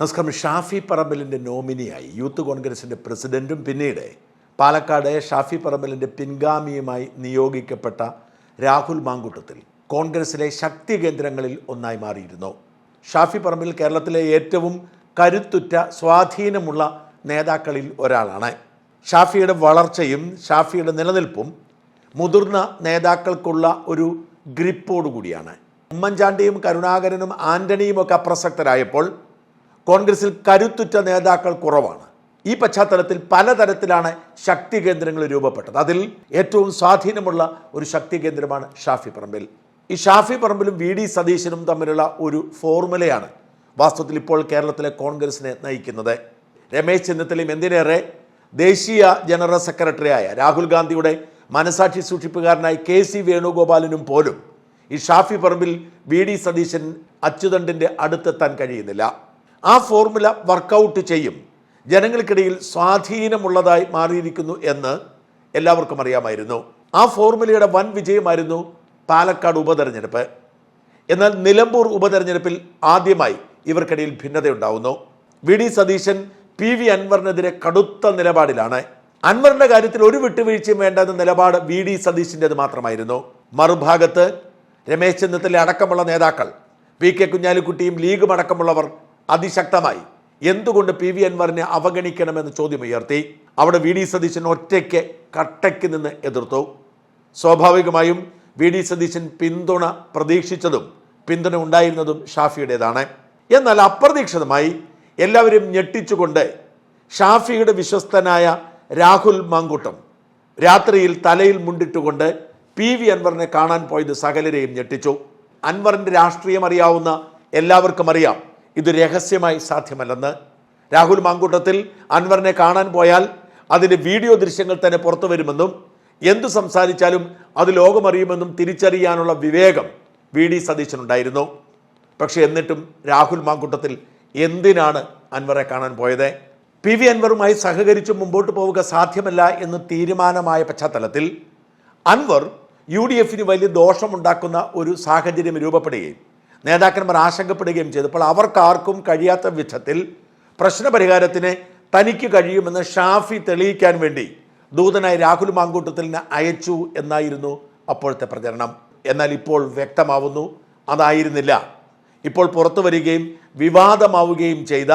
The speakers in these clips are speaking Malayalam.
നമസ്കാരം. ഷാഫി പറമ്പലിന്റെ നോമിനിയായി യൂത്ത് കോൺഗ്രസിന്റെ പ്രസിഡന്റും പിന്നീട് പാലക്കാട് ഷാഫി പറമ്പലിന്റെ പിൻഗാമിയുമായി നിയോഗിക്കപ്പെട്ട രാഹുൽ മാങ്കൂട്ടത്തിൽ കോൺഗ്രസിലെ ശക്തി കേന്ദ്രങ്ങളിൽ ഒന്നായി മാറിയിരുന്നു. ഷാഫി പറമ്പിൽ കേരളത്തിലെ ഏറ്റവും കരുത്തുറ്റ സ്വാധീനമുള്ള നേതാക്കളിൽ ഒരാളാണ്. ഷാഫിയുടെ വളർച്ചയും ഷാഫിയുടെ നിലനിൽപ്പും മുതിർന്ന നേതാക്കൾക്കുള്ള ഒരു ഗ്രിപ്പോടുകൂടിയാണ്. ഉമ്മൻചാണ്ടിയും കരുണാകരനും ആന്റണിയും ഒക്കെ അപ്രസക്തരായപ്പോൾ കോൺഗ്രസിൽ കരുത്തുറ്റ നേതാക്കൾ കുറവാണ്. ഈ പശ്ചാത്തലത്തിൽ പലതരത്തിലാണ് ശക്തി കേന്ദ്രങ്ങൾ രൂപപ്പെട്ടത്. അതിൽ ഏറ്റവും സ്വാധീനമുള്ള ഒരു ശക്തി കേന്ദ്രമാണ് ഷാഫി പറമ്പിൽ. ഈ ഷാഫി പറമ്പിലും വി ഡി സതീശനും തമ്മിലുള്ള ഒരു ഫോർമുലയാണ് വാസ്തവത്തിൽ ഇപ്പോൾ കേരളത്തിലെ കോൺഗ്രസിനെ നയിക്കുന്നത്. രമേശ് ചെന്നിത്തലയും എന്തിനേറെ ദേശീയ ജനറൽ സെക്രട്ടറിയായ രാഹുൽ ഗാന്ധിയുടെ മനസാക്ഷി സൂക്ഷിപ്പുകാരനായ കെ സി വേണുഗോപാലിനും പോലും ഈ ഷാഫി പറമ്പിൽ വി ഡി സതീശൻ അച്യുതണ്ടിന്റെ അടുത്തെത്താൻ കഴിയുന്നില്ല. ആ ഫോർമുല വർക്കൗട്ട് ചെയ്യും. ജനങ്ങൾക്കിടയിൽ സ്വാധീനമുള്ളതായി മാറിയിരിക്കുന്നു എന്ന് എല്ലാവർക്കും അറിയാമായിരുന്നു. ആ ഫോർമുലയുടെ വൻ വിജയമായിരുന്നു പാലക്കാട് ഉപതെരഞ്ഞെടുപ്പ്. എന്നാൽ നിലമ്പൂർ ഉപതെരഞ്ഞെടുപ്പിൽ ആദ്യമായി ഇവർക്കിടയിൽ ഭിന്നതയുണ്ടാവുന്നു. V D Satheesan P V അൻവറിനെതിരെ കടുത്ത നിലപാടിലാണ്. അൻവറിന്റെ കാര്യത്തിൽ ഒരു വിട്ടുവീഴ്ചയും വേണ്ടെന്ന നിലപാട് വി ഡി സതീശിന്റെത് മാത്രമായിരുന്നു. മറുഭാഗത്ത് രമേശ് ചെന്നിത്തല അടക്കമുള്ള നേതാക്കൾ പി കെ കുഞ്ഞാലിക്കുട്ടിയും ലീഗും അടക്കമുള്ളവർ അതിശക്തമായി. എന്തുകൊണ്ട് പി വി അൻവറിനെ അവഗണിക്കണമെന്ന് ചോദ്യമുയർത്തി. അവിടെ വി ഡി സതീശൻ ഒറ്റയ്ക്ക് കട്ടയ്ക്ക് നിന്ന് എതിർത്തു. സ്വാഭാവികമായും വി ഡി സതീശൻ പിന്തുണ പ്രതീക്ഷിച്ചതും പിന്തുണ ഉണ്ടായിരുന്നതും ഷാഫിയുടേതാണ്. എന്നാൽ അപ്രതീക്ഷിതമായി എല്ലാവരും ഞെട്ടിച്ചുകൊണ്ട് ഷാഫിയുടെ വിശ്വസ്തനായ രാഹുൽ മാങ്കൂട്ടം രാത്രിയിൽ തലയിൽ മുണ്ടിട്ടുകൊണ്ട് പി വി അൻവറിനെ കാണാൻ പോയത് സകലരെയും ഞെട്ടിച്ചു. അൻവറിന്റെ രാഷ്ട്രീയം അറിയാവുന്ന എല്ലാവർക്കും അറിയാം. ഇത് രഹസ്യമായി സാധ്യമല്ലെന്ന് രാഹുൽ മാങ്കൂട്ടത്തിൽ അൻവറിനെ കാണാൻ പോയാൽ അതിന്റെ വീഡിയോ ദൃശ്യങ്ങൾ തന്നെ പുറത്തു വരുമെന്നും എന്തു സംസാരിച്ചാലും അത് ലോകമറിയുമെന്നും തിരിച്ചറിയാനുള്ള വിവേകം വി ഡി സതീശനുണ്ടായിരുന്നു. പക്ഷേ എന്നിട്ടും രാഹുൽ മാങ്കൂട്ടത്തിൽ എന്തിനാണ് അൻവറെ കാണാൻ പോയത്? പി വി അൻവറുമായി സഹകരിച്ച് മുമ്പോട്ട് പോവുക സാധ്യമല്ല എന്ന് തീരുമാനമായ പശ്ചാത്തലത്തിൽ അൻവർ യു ഡി എഫിന് വലിയ ദോഷമുണ്ടാക്കുന്ന ഒരു സാഹചര്യം രൂപപ്പെടുകയും നേതാക്കന്മാർ ആശങ്കപ്പെടുകയും ചെയ്തപ്പോൾ അവർക്കാർക്കും കഴിയാത്ത വിധത്തിൽ പ്രശ്നപരിഹാരത്തിന് തനിക്ക് കഴിയുമെന്ന് ഷാഫി തെളിയിക്കാൻ വേണ്ടി ദൂതനായി രാഹുൽ മാങ്കൂട്ടത്തിലിനെ അയച്ചു എന്നായിരുന്നു അപ്പോഴത്തെ പ്രചരണം. എന്നാൽ ഇപ്പോൾ വ്യക്തമാവുന്നു അതായിരുന്നില്ല. ഇപ്പോൾ പുറത്തു വരികയും വിവാദമാവുകയും ചെയ്ത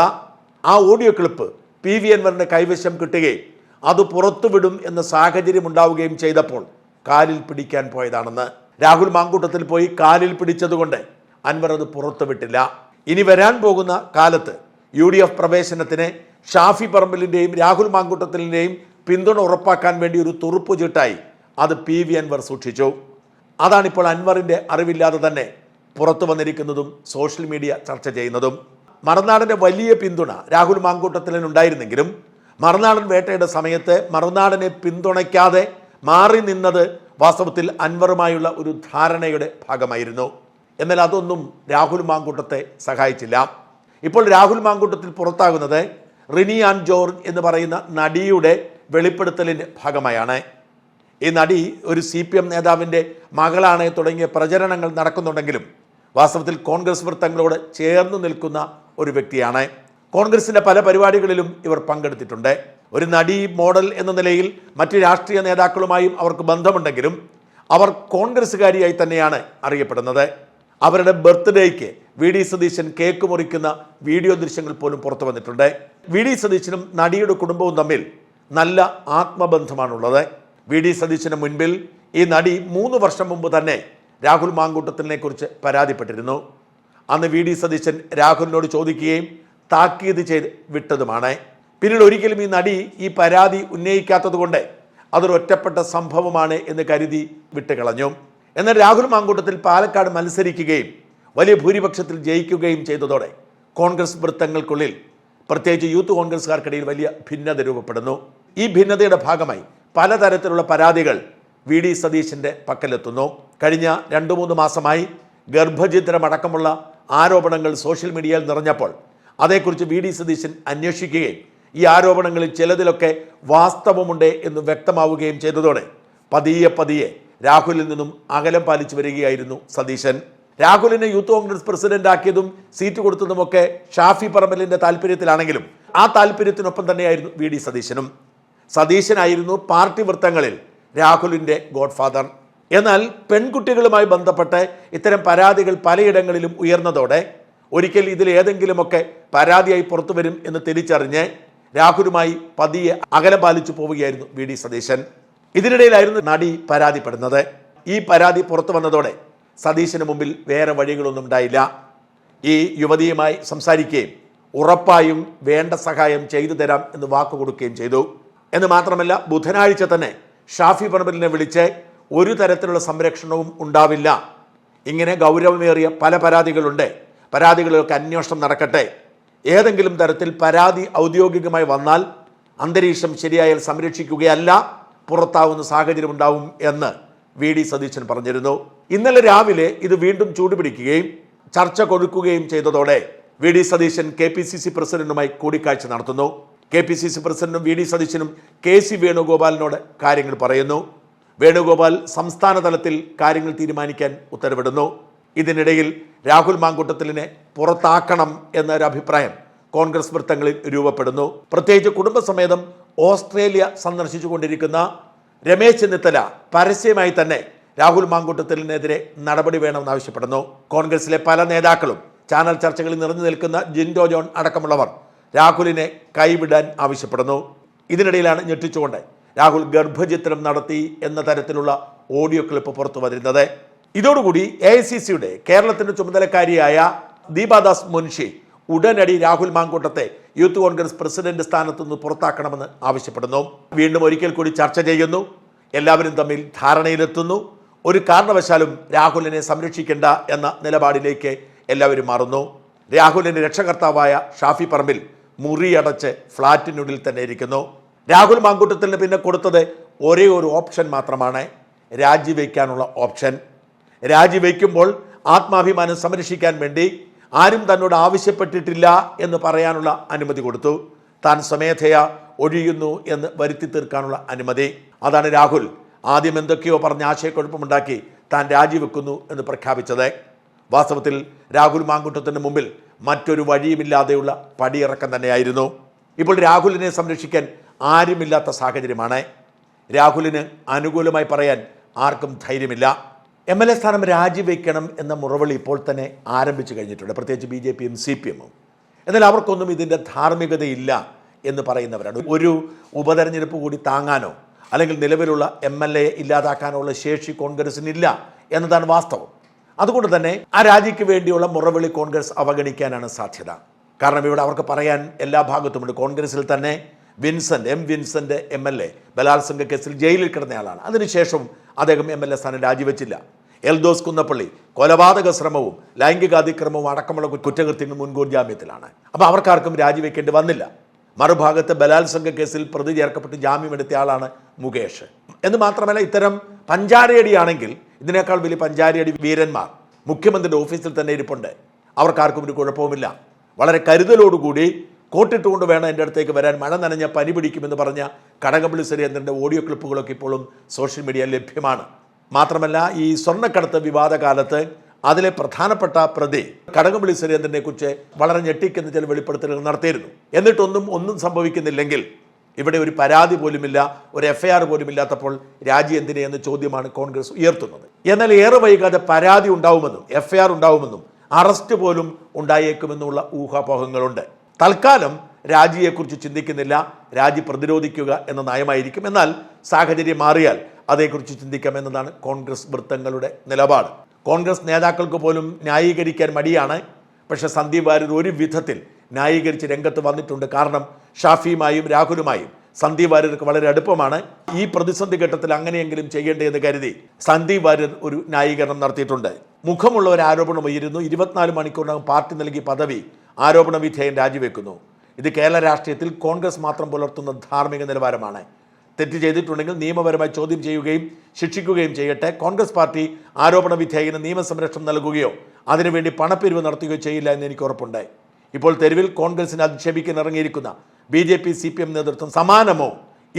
ആ ഓഡിയോ ക്ലിപ്പ് പി വി അൻവറിന്റെ കൈവശം കിട്ടുകയും അത് പുറത്തുവിടും എന്ന സാഹചര്യം ഉണ്ടാവുകയും ചെയ്തപ്പോൾ കാലിൽ പിടിക്കാൻ പോയതാണെന്ന്. രാഹുൽ മാങ്കൂട്ടത്തിൽ പോയി കാലിൽ പിടിച്ചതുകൊണ്ട് അൻവർ അത് പുറത്തുവിട്ടില്ല ഇനി വരാൻ പോകുന്ന കാലത്ത് യു ഡി എഫ് പ്രവേശനത്തിന് ഷാഫി പറമ്പലിന്റെയും രാഹുൽ മാങ്കൂട്ടത്തിലിന്റെയും പിന്തുണ ഉറപ്പാക്കാൻ വേണ്ടി ഒരു തുറുപ്പ് ചീട്ടായി അത് പി വി അൻവർ സൂക്ഷിച്ചു. അതാണിപ്പോൾ അൻവറിന്റെ അറിവില്ലാതെ തന്നെ പുറത്തു വന്നിരിക്കുന്നതും സോഷ്യൽ മീഡിയ ചർച്ച ചെയ്യുന്നതും. മറുനാടന്റെ വലിയ പിന്തുണ രാഹുൽ മാങ്കൂട്ടത്തിലുണ്ടായിരുന്നെങ്കിലും മറുനാടൻ വേട്ടയുടെ സമയത്ത് മറുനാടനെ പിന്തുണയ്ക്കാതെ മാറി നിന്നത് വാസ്തവത്തിൽ അൻവറുമായുള്ള ഒരു ധാരണയുടെ ഭാഗമായിരുന്നു. എന്നാൽ അതൊന്നും രാഹുൽ മാങ്കൂട്ടത്തെ സഹായിച്ചില്ല. ഇപ്പോൾ രാഹുൽ മാങ്കൂട്ടത്തിൽ പുറത്താകുന്നത് റിനി ആൻ ജോർജ് എന്ന് പറയുന്ന നടിയുടെ വെളിപ്പെടുത്തലിന്റെ ഭാഗമായാണ്. ഈ നടി ഒരു സി പി എം നേതാവിന്റെ മകളാണ് തുടങ്ങിയ പ്രചരണങ്ങൾ നടക്കുന്നുണ്ടെങ്കിലും വാസ്തവത്തിൽ കോൺഗ്രസ് വൃത്തങ്ങളോട് ചേർന്ന് നിൽക്കുന്ന ഒരു വ്യക്തിയാണ്. കോൺഗ്രസിന്റെ പല പരിപാടികളിലും ഇവർ പങ്കെടുത്തിട്ടുണ്ട്. ഒരു നടി മോഡൽ എന്ന നിലയിൽ മറ്റ് രാഷ്ട്രീയ നേതാക്കളുമായും അവർക്ക് ബന്ധമുണ്ടെങ്കിലും അവർ കോൺഗ്രസ്സുകാരിയായി തന്നെയാണ് അറിയപ്പെടുന്നത്. അവരുടെ ബർത്ത്ഡേക്ക് വി ഡി സതീശൻ കേക്ക് മുറിക്കുന്ന വീഡിയോ ദൃശ്യങ്ങൾ പോലും പുറത്തു വന്നിട്ടുണ്ട്. വി ഡി സതീശനും നടിയുടെ കുടുംബവും തമ്മിൽ നല്ല ആത്മബന്ധമാണുള്ളത്. വി ഡി സതീശന് മുൻപിൽ ഈ നടി മൂന്ന് വർഷം മുമ്പ് തന്നെ രാഹുൽ മാങ്കൂട്ടത്തിനെ കുറിച്ച് പരാതിപ്പെട്ടിരുന്നു. അന്ന് വി ഡി സതീശൻ രാഹുലിനോട് ചോദിക്കുകയും താക്കീത് ചെയ്ത് വിട്ടതുമാണ്. പിന്നീട് ഒരിക്കലും ഈ നടി ഈ പരാതി ഉന്നയിക്കാത്തതുകൊണ്ട് അതൊരു ഒറ്റപ്പെട്ട സംഭവമാണ് എന്ന് കരുതി വിട്ടുകളഞ്ഞു. എന്നാൽ രാഹുൽ മാങ്കൂട്ടത്തിൽ പാലക്കാട് മത്സരിക്കുകയും വലിയ ഭൂരിപക്ഷത്തിൽ ജയിക്കുകയും ചെയ്തതോടെ കോൺഗ്രസ് വൃത്തങ്ങൾക്കുള്ളിൽ പ്രത്യേകിച്ച് യൂത്ത് കോൺഗ്രസ്സുകാർക്കിടയിൽ വലിയ ഭിന്നത രൂപപ്പെടുന്നു. ഈ ഭിന്നതയുടെ ഭാഗമായി പലതരത്തിലുള്ള പരാതികൾ വി ഡി സതീശന്റെ പക്കലെത്തുന്നു. കഴിഞ്ഞ രണ്ടു മൂന്ന് മാസമായി ഗർഭചിത്രമടക്കമുള്ള ആരോപണങ്ങൾ സോഷ്യൽ മീഡിയയിൽ നിറഞ്ഞപ്പോൾ അതേക്കുറിച്ച് വി ഡി സതീശൻ അന്വേഷിക്കുകയും ഈ ആരോപണങ്ങളിൽ ചിലതിലൊക്കെ വാസ്തവമുണ്ട് എന്ന് വ്യക്തമാവുകയും ചെയ്തതോടെ പതിയെ പതിയെ രാഹുലിൽ നിന്നും അകലം പാലിച്ചു വരികയായിരുന്നു സതീശൻ. രാഹുലിനെ യൂത്ത് കോൺഗ്രസ് പ്രസിഡന്റ് ആക്കിയതും സീറ്റ് കൊടുത്തതുമൊക്കെ ഷാഫി പറമ്പലിന്റെ താല്പര്യത്തിലാണെങ്കിലും ആ താല്പര്യത്തിനൊപ്പം തന്നെയായിരുന്നു വി ഡി സതീശനും. സതീശനായിരുന്നു പാർട്ടി വൃത്തങ്ങളിൽ രാഹുലിന്റെ ഗോഡ്ഫാദർ. എന്നാൽ പെൺകുട്ടികളുമായി ബന്ധപ്പെട്ട് ഇത്തരം പരാതികൾ പലയിടങ്ങളിലും ഉയർന്നതോടെ ഒരിക്കൽ ഇതിൽ ഏതെങ്കിലുമൊക്കെ പരാതിയായി പുറത്തുവരും എന്ന് തിരിച്ചറിഞ്ഞ് രാഹുലുമായി പതിയെ അകലം പാലിച്ചു പോവുകയായിരുന്നു വി ഡി സതീശൻ. ഇതിനിടയിലായിരുന്നു നടി പരാതിപ്പെടുന്നത്. ഈ പരാതി പുറത്തു വന്നതോടെ സതീശന് മുമ്പിൽ വേറെ വഴികളൊന്നും ഉണ്ടായില്ല. ഈ യുവതിയുമായി സംസാരിക്കുകയും ഉറപ്പായും വേണ്ട സഹായം ചെയ്തു തരാം എന്ന് വാക്കു കൊടുക്കുകയും ചെയ്തു. എന്ന് മാത്രമല്ല ബുധനാഴ്ച തന്നെ ഷാഫി പറമ്പലിനെ വിളിച്ച് ഒരു തരത്തിലുള്ള സംരക്ഷണവും ഉണ്ടാവില്ല. ഇങ്ങനെ ഗൗരവമേറിയ പല പരാതികളുണ്ട്. പരാതികളിലൊക്കെ അന്വേഷണം നടക്കട്ടെ. ഏതെങ്കിലും തരത്തിൽ പരാതി ഔദ്യോഗികമായി വന്നാൽ അന്തരീക്ഷം ശരിയായാൽ സംരക്ഷിക്കുകയല്ല. പുറത്താവുന്ന സാഹചര്യം ഉണ്ടാവും എന്ന് വി ഡി സതീശൻ പറഞ്ഞിരുന്നു. ഇന്നലെ രാവിലെ ഇത് വീണ്ടും ചൂടുപിടിക്കുകയും ചർച്ച കൊഴുക്കുകയും ചെയ്തതോടെ V D Satheesan K P C C പ്രസിഡന്റുമായി കൂടിക്കാഴ്ച നടത്തുന്നു. കെ പി സി സി പ്രസിഡന്റും വി ഡി സതീശനും കെ സി വേണുഗോപാലിനോട് കാര്യങ്ങൾ പറയുന്നു. വേണുഗോപാൽ സംസ്ഥാന തലത്തിൽ കാര്യങ്ങൾ തീരുമാനിക്കാൻ ഉത്തരവിടുന്നു. ഇതിനിടയിൽ രാഹുൽ മാങ്കൂട്ടത്തിലിനെ പുറത്താക്കണം എന്നൊരു അഭിപ്രായം കോൺഗ്രസ് വൃത്തങ്ങളിൽ രൂപപ്പെടുന്നു. പ്രത്യേകിച്ച് കുടുംബസമേതം ഓസ്ട്രേലിയ സന്ദർശിച്ചു കൊണ്ടിരിക്കുന്ന രമേശ് ചെന്നിത്തല പരസ്യമായി തന്നെ രാഹുൽ മാങ്കൂട്ടത്തിലിനെതിരെ നടപടി വേണമെന്ന് ആവശ്യപ്പെടുന്നു. കോൺഗ്രസിലെ പല നേതാക്കളും ചാനൽ ചർച്ചകളിൽ നിറഞ്ഞു നിൽക്കുന്ന ജിൻഡോ ജോൺ അടക്കമുള്ളവർ രാഹുലിനെ കൈവിടാൻ ആവശ്യപ്പെടുന്നു. ഇതിനിടയിലാണ് ഞെട്ടിച്ചുകൊണ്ട് രാഹുൽ ഗർഭചിത്രം നടത്തി എന്ന തരത്തിലുള്ള ഓഡിയോ ക്ലിപ്പ് പുറത്തു വരുന്നത് ഇതോടുകൂടി എ ഐ സി സിയുടെ കേരളത്തിന്റെ ചുമതലക്കാരിയായ ദീപാദാസ് മുൻഷി ഉടനടി രാഹുൽ മാങ്കൂട്ടത്തെ യൂത്ത് കോൺഗ്രസ് പ്രസിഡന്റ് സ്ഥാനത്തു നിന്ന് പുറത്താക്കണമെന്ന് ആവശ്യപ്പെടുന്നു. വീണ്ടും ഒരിക്കൽ കൂടി ചർച്ച ചെയ്യുന്നു. എല്ലാവരും തമ്മിൽ ധാരണയിലെത്തുന്നു. ഒരു കാരണവശാലും രാഹുലിനെ സംരക്ഷിക്കേണ്ട എന്ന നിലപാടിലേക്ക് എല്ലാവരും മാറുന്നു. രാഹുലിന്റെ രക്ഷകർത്താവായ ഷാഫി പറമ്പിൽ മുറിയടച്ച് ഫ്ളാറ്റിനുള്ളിൽ തന്നെ ഇരിക്കുന്നു. രാഹുൽ മാങ്കൂട്ടത്തിന് പിന്നെ കൊടുത്തത് ഒരേ ഒരു ഓപ്ഷൻ മാത്രമാണ്. രാജിവെക്കാനുള്ള ഓപ്ഷൻ. രാജിവെക്കുമ്പോൾ ആത്മാഭിമാനം സംരക്ഷിക്കാൻ വേണ്ടി ആരും തന്നോട് ആവശ്യപ്പെട്ടിട്ടില്ല എന്ന് പറയാനുള്ള അനുമതി കൊടുത്തു. താൻ സ്വമേധയാ ഒഴിയുന്നു എന്ന് വരുത്തി തീർക്കാനുള്ള അനുമതി. അതാണ് രാഹുൽ. ആദ്യം എന്തൊക്കെയോ പറഞ്ഞ് ആശയക്കുഴപ്പമുണ്ടാക്കി താൻ രാജിവെക്കുന്നു എന്ന് പ്രഖ്യാപിച്ചത്. വാസ്തവത്തിൽ രാഹുൽ മാങ്കുട്ടത്തിന് മുമ്പിൽ മറ്റൊരു വഴിയുമില്ലാതെയുള്ള പടിയിറക്കം തന്നെയായിരുന്നു. ഇപ്പോൾ രാഹുലിനെ സംരക്ഷിക്കാൻ ആരുമില്ലാത്ത സാഹചര്യമാണ്. രാഹുലിന് അനുകൂലമായി പറയാൻ ആർക്കും ധൈര്യമില്ല. എം എൽ എ സ്ഥാനം രാജിവെക്കണം എന്ന മുറവിളി ഇപ്പോൾ തന്നെ ആരംഭിച്ചു കഴിഞ്ഞിട്ടുണ്ട്. പ്രത്യേകിച്ച് ബി ജെ പിയും സി പി എമ്മും. എന്നാൽ അവർക്കൊന്നും ഇതിന്റെ ധാർമ്മികതയില്ല എന്ന് പറയുന്നവരാണ്. ഒരു ഉപതെരഞ്ഞെടുപ്പ് കൂടി താങ്ങാനോ അല്ലെങ്കിൽ നിലവിലുള്ള എം എൽ എ ഇല്ലാതാക്കാനോ ഉള്ള ശേഷി കോൺഗ്രസിനില്ല എന്നതാണ് വാസ്തവം. അതുകൊണ്ട് തന്നെ ആ രാജിക്ക് വേണ്ടിയുള്ള മുറവിളി കോൺഗ്രസ് അവഗണിക്കാനാണ് സാധ്യത. കാരണം ഇവിടെ അവർക്ക് പറയാൻ എല്ലാ ഭാഗത്തുമുണ്ട്. കോൺഗ്രസിൽ തന്നെ Vincent M Vincent M L A ബലാത്സംഗ കേസിൽ ജയിലിൽ കിടന്നയാളാണ്. അതിനുശേഷം അദ്ദേഹം എം എൽ എ സ്ഥാനം രാജിവെച്ചില്ല. എൽദോസ് കുന്നപ്പള്ളി കൊലപാതക ശ്രമവും ലൈംഗിക അതിക്രമവും അടക്കമുള്ള കുറ്റകൃത്യങ്ങൾ മുൻകൂർ ജാമ്യത്തിലാണ്. അപ്പോൾ അവർക്കാർക്കും രാജിവെക്കേണ്ടി വന്നില്ല. മറുഭാഗത്ത് ബലാത്സംഗ കേസിൽ പ്രതി ചേർക്കപ്പെട്ട് ജാമ്യമെടുത്തിയ ആളാണ് മുകേഷ്. എന്ന് മാത്രമല്ല ഇത്തരം പഞ്ചാരയടിയാണെങ്കിൽ ഇതിനേക്കാൾ വലിയ പഞ്ചാരയടി വീരന്മാർ മുഖ്യമന്ത്രിയുടെ ഓഫീസിൽ തന്നെ ഇരിപ്പുണ്ട്. അവർക്കാർക്കും ഒരു കുഴപ്പവുമില്ല. വളരെ കരുതലോടുകൂടി കോട്ടിട്ടുകൊണ്ട് വേണം എന്റെ അടുത്തേക്ക് വരാൻ മഴ നനഞ്ഞ പനി പിടിക്കുമെന്ന് പറഞ്ഞ കടകംപള്ളി സുരേന്ദ്രന്റെ ഓഡിയോ ക്ലിപ്പുകളൊക്കെ ഇപ്പോഴും സോഷ്യൽ മീഡിയയിൽ ലഭ്യമാണ്. മാത്രമല്ല ഈ സ്വർണക്കടത്ത് വിവാദ കാലത്ത് അതിലെ പ്രധാനപ്പെട്ട പ്രതി കടകംപള്ളി സുരേന്ദ്രനെ കുറിച്ച് വളരെ ഞെട്ടിക്കുന്ന ചില വെളിപ്പെടുത്തലുകൾ നടത്തിയിരുന്നു. എന്നിട്ടൊന്നും ഒന്നും സംഭവിക്കുന്നില്ലെങ്കിൽ ഇവിടെ ഒരു പരാതി പോലുമില്ല ഒരു എഫ് ഐ ആർ പോലും ഇല്ലാത്തപ്പോൾ രാജി എന്തിനെ എന്ന ചോദ്യമാണ് കോൺഗ്രസ് ഉയർത്തുന്നത്. എന്നാൽ ഏറെ വൈകാതെ പരാതി ഉണ്ടാവുമെന്നും എഫ് ഐ ആർ ഉണ്ടാവുമെന്നും അറസ്റ്റ് പോലും ഉണ്ടായേക്കുമെന്നുള്ള ഊഹാപോഹങ്ങളുണ്ട്. തൽക്കാലം രാജിയെക്കുറിച്ച് ചിന്തിക്കുന്നില്ല രാജി പ്രതിരോധിക്കുക എന്ന നയമായിരിക്കും. എന്നാൽ സാഹചര്യം മാറിയാൽ അതേക്കുറിച്ച് ചിന്തിക്കാം എന്നതാണ് കോൺഗ്രസ് വൃത്തങ്ങളുടെ നിലപാട്. കോൺഗ്രസ് നേതാക്കൾക്ക് പോലും ന്യായീകരിക്കാൻ മടിയാണ്. പക്ഷേ സന്ദീപ് വാര്യർ ഒരു വിധത്തിൽ ന്യായീകരിച്ച് രംഗത്ത് വന്നിട്ടുണ്ട്. കാരണം ഷാഫിയുമായും രാഹുലുമായും സന്ദീപ് വാര്യർക്ക് വളരെ അടുപ്പമാണ്. ഈ പ്രതിസന്ധി ഘട്ടത്തിൽ അങ്ങനെയെങ്കിലും ചെയ്യേണ്ടതെന്ന് കരുതി സന്ദീപ് വാര്യർ ഒരു ന്യായീകരണം നടത്തിയിട്ടുണ്ട്. മുഖമുള്ള ഒരു ആരോപണം ഉയരുന്നു. ഇരുപത്തിനാല് മണിക്കൂറിനകം പാർട്ടി നൽകിയ പദവി ആരോപണ വിധേയൻ രാജിവെക്കുന്നു. ഇത് കേരള രാഷ്ട്രീയത്തിൽ കോൺഗ്രസ് മാത്രം പുലർത്തുന്ന ധാർമ്മിക നിലവാരമാണ്. തെറ്റ് ചെയ്തിട്ടുണ്ടെങ്കിൽ നിയമപരമായി ചോദ്യം ചെയ്യുകയും ശിക്ഷിക്കുകയും ചെയ്യട്ടെ. കോൺഗ്രസ് പാർട്ടി ആരോപണ വിധേയന് നിയമസംരക്ഷണം നൽകുകയോ അതിനുവേണ്ടി പണപ്പിരിവ് നടത്തുകയോ ചെയ്യില്ല എന്ന് എനിക്ക് ഉറപ്പുണ്ട്. ഇപ്പോൾ തെരുവിൽ കോൺഗ്രസിനെ അധിക്ഷേപിക്കാൻ ഇറങ്ങിയിരിക്കുന്ന B J P C P M നേതൃത്വം സമാനമോ?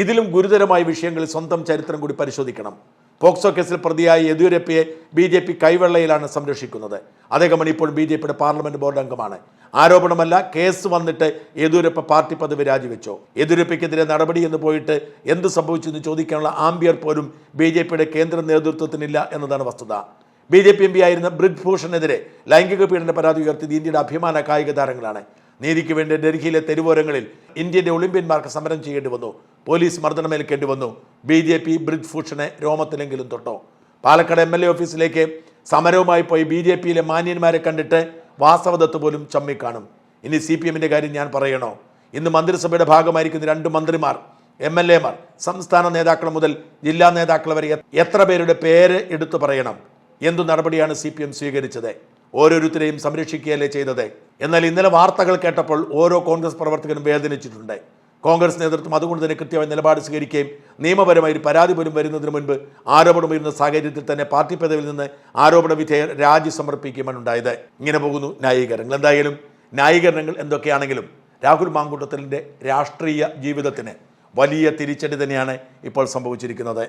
ഇതിലും ഗുരുതരമായ വിഷയങ്ങളിൽ സ്വന്തം ചരിത്രം കൂടി പരിശോധിക്കണം. പോക്സോ കേസിൽ പ്രതിയായ യെദ്യൂരപ്പയെ ബി ജെ പി കൈവെള്ളയിലാണ് സംരക്ഷിക്കുന്നത്. അദ്ദേഹം ഇപ്പോൾ ബി ജെ പിയുടെ പാർലമെന്റ് ബോർഡ് അംഗമാണ്. ആരോപണമല്ല കേസ് വന്നിട്ട് യെദ്യൂരപ്പ പാർട്ടി പദവി രാജിവെച്ചോ? യെദ്യൂരപ്പയ്ക്കെതിരെ നടപടി എന്ന് പോയിട്ട് എന്ത് സംഭവിച്ചു എന്ന് ചോദിക്കാനുള്ള ആംബിയർ പോലും ബി ജെ പിയുടെ കേന്ദ്ര നേതൃത്വത്തിനില്ല എന്നതാണ് വസ്തുത. B J P M P ആയിരുന്ന ബ്രിഡ് ഭൂഷണെതിരെ ലൈംഗിക പീഡന പരാതി ഉയർത്തിയത് ഇന്ത്യയുടെ അഭിമാന കായിക താരങ്ങളാണ്. നീതിക്ക് വേണ്ടി ഡൽഹിയിലെ തെരുവോരങ്ങളിൽ ഇന്ത്യന്റെ ഒളിമ്പ്യന്മാർക്ക് സമരം ചെയ്യേണ്ടി വന്നു. പോലീസ് മർദ്ദനമേൽക്കേണ്ടി വന്നു. ബി ജെ പി ബ്രിഡ് ഭൂഷണെ രോമത്തിലെങ്കിലും തൊട്ടോ? പാലക്കാട് എം എൽ എ ഓഫീസിലേക്ക് സമരവുമായി പോയി ബി ജെ പിയിലെ മാന്യന്മാരെ കണ്ടിട്ട് വാസവദത്ത് പോലും ചമ്മിക്കാണും. ഇനി സി പി എമ്മിന്റെ കാര്യം ഞാൻ പറയണോ? ഇന്ന് മന്ത്രിസഭയുടെ ഭാഗമായിരിക്കുന്ന രണ്ട് മന്ത്രിമാർ എം എൽ എമാർ സംസ്ഥാന നേതാക്കൾ മുതൽ ജില്ലാ നേതാക്കൾ വരെ എത്ര പേരുടെ പേര് എടുത്തു പറയണം? എന്തു നടപടിയാണ് സി പി എം സ്വീകരിച്ചത്? ഓരോരുത്തരെയും സംരക്ഷിക്കുകയല്ലേ ചെയ്തത്? എന്നാൽ ഇന്നലെ വാർത്തകൾ കേട്ടപ്പോൾ ഓരോ കോൺഗ്രസ് പ്രവർത്തകനും വേദനിച്ചിട്ടുണ്ട്. കോൺഗ്രസ് നേതൃത്വം അതുകൊണ്ട് തന്നെ കൃത്യമായി നിലപാട് സ്വീകരിക്കുകയും നിയമപരമായി ഒരു പരാതി പോലും വരുന്നതിന് മുൻപ് ആരോപണം വരുന്ന സാഹചര്യത്തിൽ തന്നെ പാർട്ടി പദവിയിൽ നിന്ന് ആരോപണ വിധേയർ രാജി സമർപ്പിക്കുകയുമാണ് ഉണ്ടായത്. ഇങ്ങനെ പോകുന്നു ന്യായീകരണങ്ങൾ. എന്തായാലും ന്യായീകരണങ്ങൾ എന്തൊക്കെയാണെങ്കിലും രാഹുൽ മാങ്കൂട്ടത്തിലിന്റെ രാഷ്ട്രീയ ജീവിതത്തിന് വലിയ തിരിച്ചടി തന്നെയാണ് ഇപ്പോൾ സംഭവിച്ചിരിക്കുന്നത്.